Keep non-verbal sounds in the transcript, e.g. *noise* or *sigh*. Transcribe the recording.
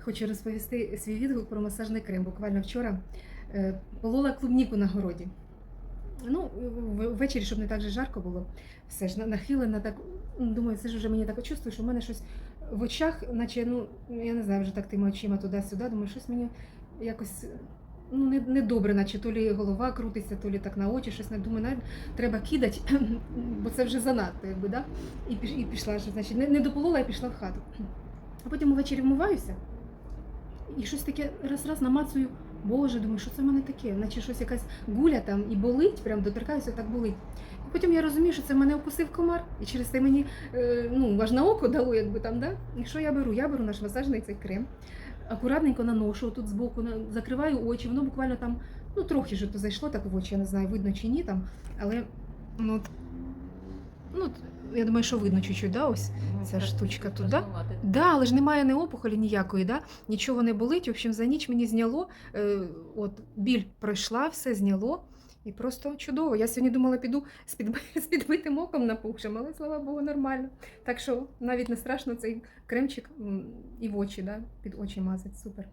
Хочу розповісти свій відгук про масажний крем. Буквально вчора е, полола клубніку на городі. Ну, ввечері, щоб не так же жарко було, все ж нахилена, так думаю, це ж вже мені так чувствую, що в мене щось в очах, наче, ну, я не знаю, вже так тими очима туди-сюди, думаю, щось мені якось ну, не, не добре, наче то лі голова крутиться, то лі так на очі, щось не думаю, навіть треба кидати, *clears throat* бо це вже занадто, якби, да? І, піш, і пішла, що, значить, не, дополола, і пішла в хату. А потім увечері вмиваюся, і щось таке раз-раз намацую, боже, думаю, що це в мене таке? Наче щось якась гуля там і болить, прям доторкаюся, так болить. І потім я розумію, що це мене укусив комар, і через це мені е, ну, аж на око дало, якби там, да? І що я беру? Я беру наш масажний цей крем, акуратненько наношу тут збоку, закриваю очі, воно буквально там, ну трохи ж то зайшло так в очі, я не знаю, видно чи ні там, але ну, ну, я думаю, що видно чуть-чуть, да, ось. Ця штучка тут, да? Да, але ж немає ні опухолі ніякої, да? нічого не болить. В общем, за ніч мені зняло. Е, от біль пройшла, все зняло. І просто чудово. Я сьогодні думала, піду з, підби- з підбитим оком напухшим, але слава Богу, нормально. Так що навіть не страшно цей кремчик і в очі, да? під очі мазать. Супер.